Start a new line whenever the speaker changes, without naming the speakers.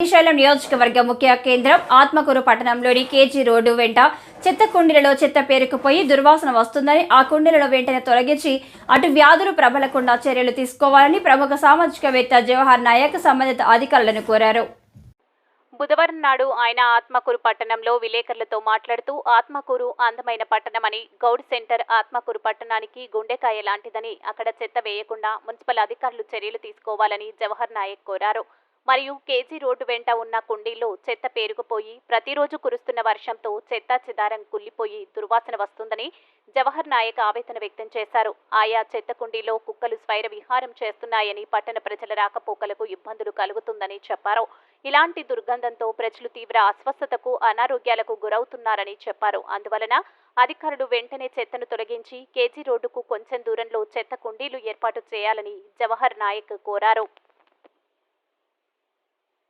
శ్రీశైలం నియోజకవర్గ ముఖ్య కేంద్రం ఆత్మకూరు పట్టణంలోని కేజీ రోడ్డు వెంట చెత్త కుండీలలో చెత్త పేరుకుపోయి దుర్వాసన వస్తుందని ఆ కుండీలలో వెంటనే తొలగించి అటు వ్యాధులు ప్రబలకుండా చర్యలు తీసుకోవాలని ప్రముఖ సామాజికవేత్త జవహర్ నాయక్ సంబంధిత అధికారులను కోరారు.
బుధవారం నాడు ఆయన ఆత్మకూరు పట్టణంలో విలేకరులతో మాట్లాడుతూ ఆత్మకూరు అందమైన పట్టణమని గౌడ్ సెంటర్ ఆత్మకూరు పట్టణానికి గుండెకాయ లాంటిదని అక్కడ చెత్త వేయకుండా మున్సిపల్ అధికారులు చర్యలు తీసుకోవాలని జవహర్ నాయక్ కోరారు. మరియు కేజీ రోడ్డు వెంట ఉన్న కుండీల్లో చెత్త పేరుకుపోయి ప్రతిరోజు కురుస్తున్న వర్షంతో చెత్త చెదారం కుల్లిపోయి దుర్వాసన వస్తుందని జవహర్ నాయక్ ఆవేదన వ్యక్తం చేశారు. ఆయా చెత్త కుండీలో కుక్కలు స్వైర విహారం చేస్తున్నాయని పట్టణ ప్రజల రాకపోకలకు ఇబ్బందులు కలుగుతుందని చెప్పారు. ఇలాంటి దుర్గంధంతో ప్రజలు తీవ్ర అస్వస్థతకు అనారోగ్యాలకు గురవుతున్నారని చెప్పారు. అందువలన అధికారులు వెంటనే చెత్తను తొలగించి కేజీ రోడ్డుకు కొంచెం దూరంలో చెత్త కుండీలు ఏర్పాటు చేయాలని జవహర్ నాయక్ కోరారు.